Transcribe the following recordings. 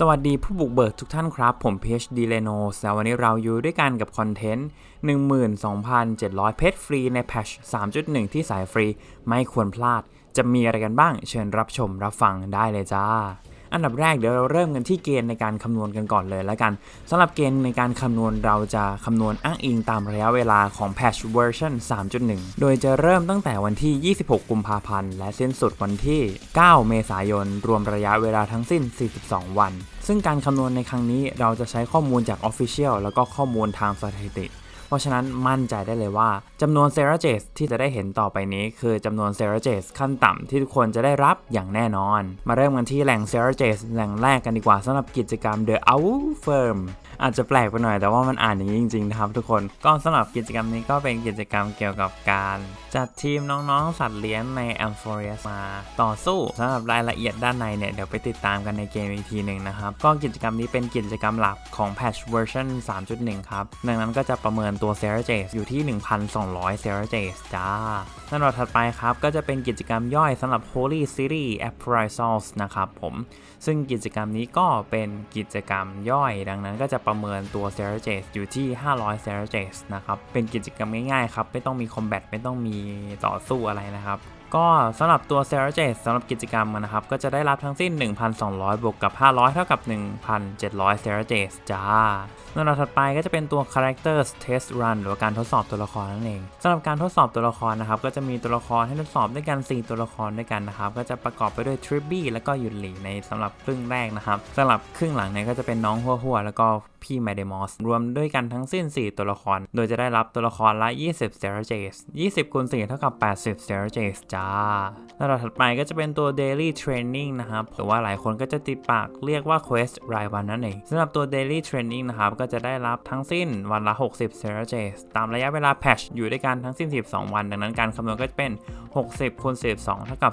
สวัสดีผู้บุกเบิกทุกท่านครับ ผม PhD Leno และวันนี้เราอยู่ด้วยกันกับคอนเทนต์ 12,700 เพชรฟรีในแพช3.1 ที่สายฟรีไม่ควรพลาด จะมีอะไรกันบ้างเชิญรับชมรับฟังได้เลยจ้า อันดับแรกเดี๋ยวเราเริ่มกันที่เกณฑ์ในการคำนวณกันก่อนเลยแล้วกันสำหรับเกณฑ์ในการคำนวณเราจะคำนวณอ้างอิงตามระยะเวลาของ Patch Version 3.1 โดยจะเริ่มตั้งแต่วันที่ 26 กุมภาพันธ์ และสิ้นสุดวันที่ 9 เมษายน รวมระยะเวลาทั้งสิ้น 42 วัน ซึ่งการคำนวณในครั้งนี้เราจะใช้ข้อมูลจาก Official แล้วก็ข้อมูลทางสถิติ เพราะฉะนั้นมั่นใจได้เลยว่าจำนวนเซราเจสที่จะได้เห็นต่อไปนี้ คือจำนวนเซราเจสขั้นต่ำที่ทุกคนจะได้รับอย่างแน่นอน มาเริ่มกันที่แหล่งเซราเจสแหล่งแรกกันดีกว่าสำหรับกิจกรรม The Owl Firm อาจจะแปลกไปหน่อยแต่ว่ามันอ่านอย่างนี้จริงๆนะครับทุกคนก็สำหรับกิจกรรมนี้ก็เป็นกิจกรรมเกี่ยวกับการ จัดทีมน้องๆ สัตว์เลี้ยงใน a m p h o r i a s มาต่อสู้สำหรับรายละเอียดด้านในเนี่ยเดี๋ยวไปติดตามกันในเกมอีกทีหนึ่งนะครับก็กิจกรรมนี้เป็นกิจกรรมหลักของ Patch Version 3.1 ครับดังนั้นก็จะประเมินตัวเซอร์เจสอยู่ที่ 1,200 s e r a j a s จ้าสำหรับถัดไปครับ ก็จะเป็นกิจกรรมย่อยสำหรับ Holy City a p p r i s a l s นะครับผม ซึ่งกิจกรรมนี้ก็เป็นกิจกรรมย่อย ดังนั้นก็จะประเมินตัวเซอร์เจสอยู่ที่ 500 s e r a j a s นะครับ เป็นกิจกรรมง่ายๆครับ ไม่ต้องมีคอมแบทไม่ต้องมีต่อสู้อะไรนะครับ ก็สำหรับตัว s e r a j a s สำหรับกิจกรรมนะครับ ก็จะได้รับทั้งสิ้น 1,200 บวกกับ 500 เท่ากับ 1,700 s e r a j a s จ้าสำหรับถัดไปก็จะเป็นตัว Characters Test Run หรือการทดสอบตัวละครนั่นเองสำหรับการทดสอบตัวละครนะครับ ก็จะมีตัวละครให้ทดสอบด้วยกัน 4 ตัวละครด้วยกันนะครับ ก็จะประกอบไปด้วยทริปบี้แล้วก็ยุนหลีในสำหรับครึ่งแรกนะครับสำหรับครึ่งหลังเนี่ยก็จะเป็นน้องหัวหัวแล้วก็ พี่ไมเดมอสรวมด้วยกันทั้งสิ้น 4 ตัวละคร โดยจะได้รับตัวละครละ 20 s e r a j a s 20คูณ4เท่ากับ 80 s e r a j a s จ้าสำหรับถัดไปก็จะเป็นตัว Daily Training นะครับ หรือว่าหลายคนก็จะติดปากเรียกว่า Quest รายวันนั่นเองสำหรับตัว Daily Training นะครับ ก็จะได้รับทั้งสิ้นวันละ 60 s e r a j a s ตามระยะเวลาแพชอยู่ด้วยกันทั้งสิ้น 12 วัน ดังนั้นการคำนวณก็จะเป็น 60คูณ12เท่ากับ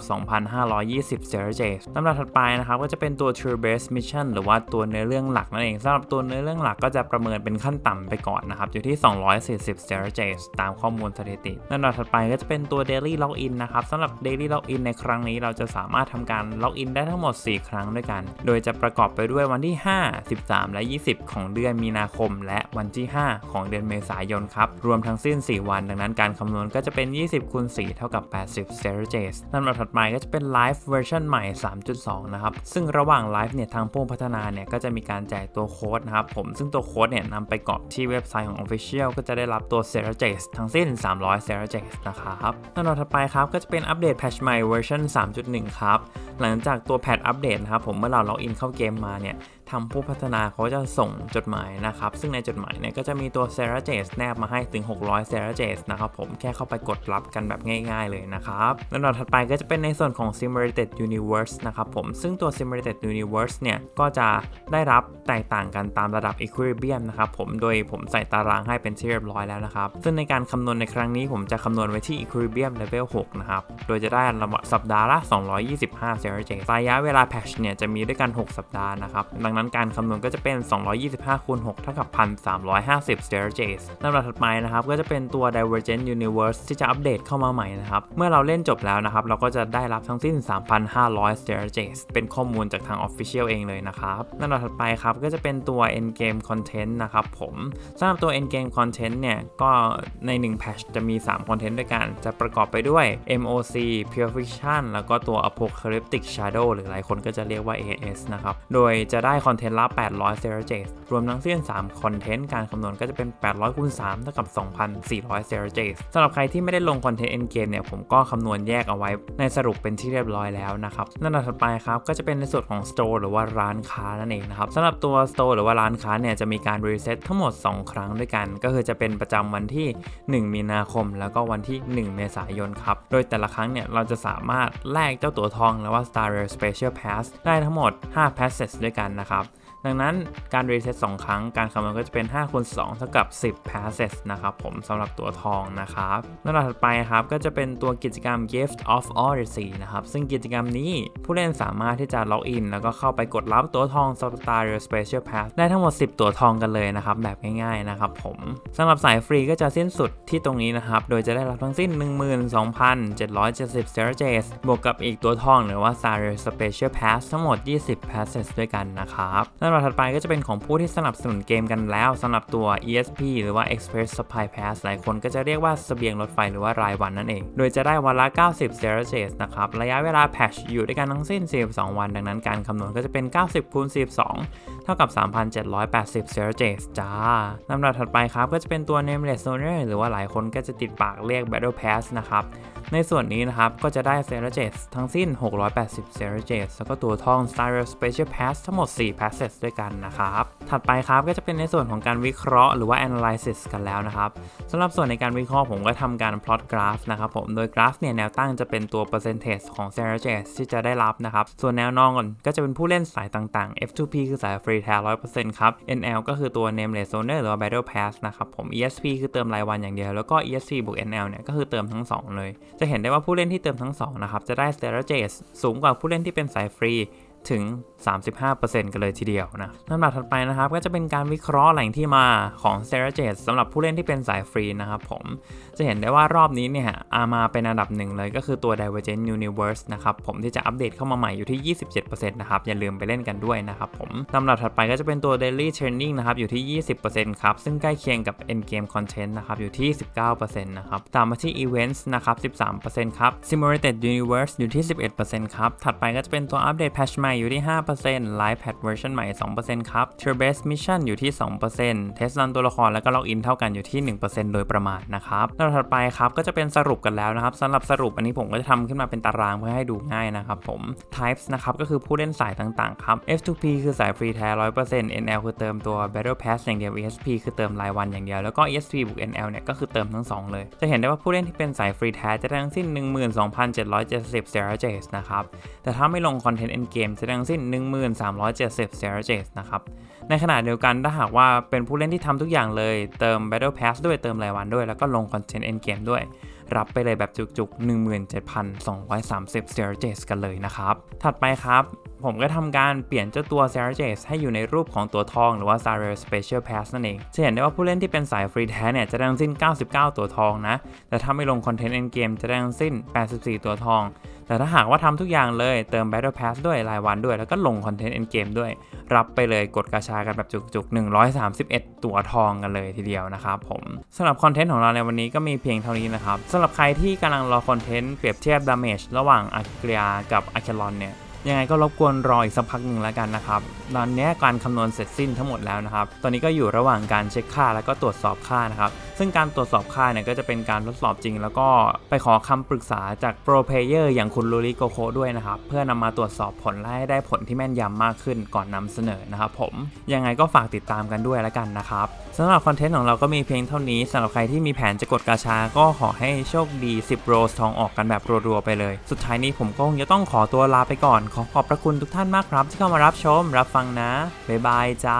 2,520 s e r a j a s สำหรับถัดไปนะครับก็จะเป็นตัว True Base Mission หรือว่าตัวเนื้อเรื่องหลักนั่นเองสำหรับตัวเนื้อเรื่องหลักก็จะประเมินเป็นขั้นต่ำไปก่อนนะครับ อยู่ที่ 240 s e r a j a s ตามข้อมูลสถิติลำดับถัดไปก็จะเป็นตัว Daily Login นะครับสำหรับ Daily Login ในครั้งนี้เราจะสามารถทำการล็อกอินได้ทั้งหมด 4 ครั้งด้วยกัน โดยจะประกอบไปด้วยวันที่ 5 13 และ 20 ของเดือนมีนาคม และวันที่ 5 ของเดือนเมษายนครับ รวมทั้งสิ้น 4 วัน ดังนั้นการคำนวณก็จะเป็น 20คูณ4เท่ากับ 80 s e r a j a s ลำดับถัดไปก็จะเป็น Live Version ใหม่ 3.2 นะครับ ซึ่งระหว่าง Live เนี่ยทางผู้พัฒนาเนี่ยก็จะมีการแจกตัวโค้ดนะครับผมซึ่งตัวโค้ดเนี่ยนำไปกรอกที่เว็บไซต์ของ Official ก็จะได้รับตัว s e r a j e s ทั้งสิ้น 300 s e r a j e s นะครับขั้นตอนถัดไปครับก็จะเป็นอัปเดตแพทใหม่เวอร์ชัน3.1 ครับ หลังจากตัวแพทอัปเดตนะครับผมเมื่อเราล็อกอินเข้าเกมมาเนี่ยทำผู้พัฒนาเขาจะส่งจดหมายนะครับ ซึ่งในจดหมายเนี่ยก็จะมีตัว s e r a j a s แนบมาให้ถึง 600 s e r a j a s นะครับผมแค่เข้าไปกดรับกันแบบง่ายๆเลยนะครับลำดับถัดไปก็จะเป็นในส่วนของ Simulated Universe นะครับผมซึ่งตัว Simulated Universe เนี่ยก็จะได้รับแตกต่างกันตามระดับ Equilibrium นะครับผมโดยผมใส่ตารางให้เป็นที่เรียบร้อยแล้วนะครับ ซึ่งในการคำนวณในครั้งนี้ผมจะคำนวณไว้ที่ Equilibrium Level 6 นะครับ โดยจะได้สัปดาห์ละ 225 s e r a j a s ระยะเวลา Patch เนี่ยจะมีด้วยกัน 6 สัปดาห์นะครับดังนั้นการคำนวณก็จะเป็น 225คูณ6เท่ากับ 1,350 s t a r j a s ลำดับถัดไปนะครับก็จะเป็นตัว Divergent Universe ที่จะอัปเดตเข้ามาใหม่นะครับ เมื่อเราเล่นจบแล้วนะครับ เราก็จะได้รับทั้งสิ้น 3,500 s t a r j a s เป็นข้อมูลจากทาง Official เองเลยนะครับลำดับถัดไปครับก็จะเป็นตัว Endgame Content นะครับผมสำหรับตัว Endgame Content เนี่ย ก็ใน1 patch จะมี 3 Content ด้วยกัน จะประกอบไปด้วย MOC Pure Fiction แล้วก็ตัว Apocalyptic Shadow หรือหลายคนก็จะเรียกว่า AS นะครับ โดยจะได้คอนเทนต์ละ 800 s e r a j a s รวมทั้งสิ้น3คอนเทนต์การคำนวณก็จะเป็น 800คูณ3เท่ากับ 2,400 s e r a j a s สำหรับใครที่ไม่ได้ลงคอนเทนต์ end game เนี่ยผมก็คำนวณแยกเอาไว้ในสรุปเป็นที่เรียบร้อยแล้วนะครับนั่นถัดไปครับก็จะเป็นในส่วนของ store หรือว่าร้านค้านั่นเองนะครับสำหรับตัว store หรือว่าร้านค้าเนี่ยจะมีการ reset ทั้งหมด 2 ครั้งด้วยกัน ก็คือจะเป็นประจำวันที่ 1 มีนาคม แล้วก็วันที่ 1 เมษายนครับโดยแต่ละครั้งเนี่ยเราจะสามารถแลกเจ้าตัวทองหรือว่า Star Rail Special Pass ได้ทั้งหมด5 passes ด้วยกันนะครับครับ ดังนั้นการรีเซ็ต2ครั้ง การคำนวณก็จะเป็น5คูณ2เท่ากับ 10 passes นะครับผมสำหรับตัวทองนะครับลำดับถัดไปครับก็จะเป็นตัวกิจกรรม Gift of Odyssey นะครับซึ่งกิจกรรมนี้ผู้เล่นสามารถที่จะล็อกอิน แล้วก็เข้าไปกดรับตัวทอง Star r e Special Pass ได้ทั้งหมด 10 ตัวทองกันเลยนะครับแบบง่ายๆนะครับผมสำหรับสายฟรีก็จะสิ้นสุดที่ตรงนี้นะครับโดยจะได้รับทั้งสิ้น 12,770 s t a r j a s บวกกับอีกตัวทองหรือว่า Star r e Special Pass ทั้งหมด 20 passes ด้วยกันนะครับนะครับลำดับถัดไปก็จะเป็นของผู้ที่สนับสนุนเกมกันแล้วสำหรับตัว ESP หรือว่า Express Supply Pass หลายคนก็จะเรียกว่าเสบียงรถไฟหรือว่ารายวันนั่นเอง โดยจะได้วันละ 90 s e r a g e s นะครับ ระยะเวลาแพชอยู่ด้วยกันทั้งสิ้น 42 วัน ดังนั้นการคำนวณก็จะเป็น 90คูณ42 เท่ากับ 3,780 s e r a g e s จ้าลำดับถัดไปครับก็จะเป็นตัว Nameless Owner หรือว่าหลายคนก็จะติดปากเรียก Battle Pass นะครับ ในส่วนนี้นะครับ ก็จะได้ s e r a g e s ทั้งสิ้น 680 s e r a g e s แล้วก็ตัวทอง Star Rail Special Pass ทั้งหมด 4 passes ด้วยกันนะครับ ถัดไปครับก็จะเป็นในส่วนของการวิเคราะห์หรือว่า analysis กันแล้วนะครับสำหรับส่วนในการวิเคราะห์ผมก็ทำการ plot graph นะครับผม โดยกราฟเนี่ยแนวตั้งจะเป็นตัว percentage ของ s e r a g e s ที่จะได้รับนะครับ ส่วนแนวนอนก็จะเป็นผู้เล่นสายต่างๆ F2P คือสาย free t a 100%ครับ NL ก็คือตัว nameless owner หรือว่า battle pass นะครับผม ESP คือเติมรายวันอย่างเดียว แล้วก็ ESP บวก NL เนี่ยก็คือเติมทั้ง 2 เลย จจะเห็นได้ว่าผู้เล่นที่เติมทั้ง2นะครับจะได้ s t r a t e g สูงกว่าผู้เล่นที่เป็นสายฟรี ถึง 35%กันเลยทีเดียวนะลำดับถัดไปนะครับ ก็จะเป็นการวิเคราะห์แหล่งที่มาของ s t r a t e g สำหรับผู้เล่นที่เป็นสายฟรีนะครับผม จะเห็นได้ว่ารอบนี้เนี่ยอามาเป็นอันดับหนึ่งเลยก็คือตัว Divergent Universe นะครับผมที่จะอัปเดตเข้ามาใหม่อยู่ที่ 27%นะครับ อย่าลืมไปเล่นกันด้วยนะครับผมลำดับถัดไปก็จะเป็นตัว Daily Training นะครับอยู่ที่ 20%ครับ ซึ่งใกล้เคียงกับ Endgame Content นะครับอยู่ที่ 19%นะครับตามมาที่ Events นะครับ 13%ครับ Simulated Universe อยู่ที่ 11%ครับถัดไปก็จะเป็นตัวอัปเดต Patch ใหม่อยู่ที่ 5% Live Patch Version ใหม่ 2%ครับ Tier Base Mission อยู่ที่2% Test Run ตัวละครแล้วก็ Login เท่ากันอยู่ที่ 1%โดยประมาณนะครับแลำดับถัดไปครับก็จะเป็นสรุปกันแล้วนะครับสำหรับสรุปอันนี้ผมก็จะทำขึ้นมาเป็นตารางเพื่อให้ดูง่ายนะครับผม Types นะครับก็คือผู้เล่นสายต่างๆครับ F2P คือสายฟรีแท้ 100% NL คือเติมตัว Battle Pass อย่างเดียว ESP คือเติมรายวันอย่างเดียวแล้วก็ ESP บวก NL เนี่ยก็คือเติมทั้ง 2 เลย จะเห็นได้ว่าผู้เล่นที่เป็นสายฟรีแท้จะได้ทั้งสิ้น 12,770 s e r a g e s นะครับแต่ถ้าไม่ลงคอนเทนต์ Endgame จะได้ทั้งสิ้น 1370 s e r a g e s นะครับ ในขณะเดียวกันถ้าหากว่าเป็นผู้เล่นที่ทำทุกอย่างเลย เติม Battle Pass ด้วยเติมรายวันด้วย แล้วก็ลงคอนเทนต์ Endgame ด้วย รับไปเลยแบบจุกๆ 17,230 s e r a g e s กันเลยนะครับ ถัดไปครับผมก็ทำการเปลี่ยนเจ้าตัว s e r a g e s ให้อยู่ในรูปของตัวทองหรือว่า s a r a Special Pass นั่นเอง จะเห็นได้ว่าผู้เล่นที่เป็นสายฟรีแท้เนี่ยจะได้ทั้งสิ้น 99 ตัวทองนะ แต่ถ้าไม่ลงคอนเทนต์ Endgame จะได้ทั้งสิ้น 84 ตัวทองแต่ถ้าหากว่าทำทุกอย่างเลยเติม Battle Pass ด้วยรายวันด้วย แล้วก็ลงคอนเทนต์ Endgame ด้วย รับไปเลยกดกาชากันแบบจุกๆ 131 ตัวทองกันเลยทีเดียวนะครับผมสำหรับคอนเทนต์ของเราในวันนี้ก็มีเพียงเท่านี้นะครับสำหรับใครที่กำลังรอคอนเทนต์เปรียบเทียบดาเมจระหว่างอาเกียกับอาเคลอนเนี่ย ยังไงก็รบกวนรออีกสักพักหนึ่งแล้วกันนะครับ ตอนนี้การคำนวณเสร็จสิ้นทั้งหมดแล้วนะครับ ตอนนี้ก็อยู่ระหว่างการเช็คค่าแล้วก็ตรวจสอบค่านะครับ ซึ่งการตรวจสอบค่าเนี่ยก็จะเป็นการทดสอบจริง แล้วก็ไปขอคำปรึกษาจากโปรเพเยอร์อย่างคุณลูริโกโคด้วยนะครับ เพื่อนำมาตรวจสอบผลและให้ได้ผลที่แม่นยำมากขึ้นก่อนนำเสนอนะครับผม ยังไงก็ฝากติดตามกันด้วยแล้วกันนะครับสำหรับคอนเทนต์ของเราก็มีเพียงเท่านี้สำหรับใครที่มีแผนจะกดกาชาก็ขอให้โชคดี 10 โรสทองออกกันแบบรัวๆไปเลย สุดท้ายนี้ผมก็คงจะต้องขอตัวลาไปก่อนขอขอบพระคุณทุกท่านมากครับ ที่เข้ามารับชมรับฟังนะ บ๊ายบายจ้า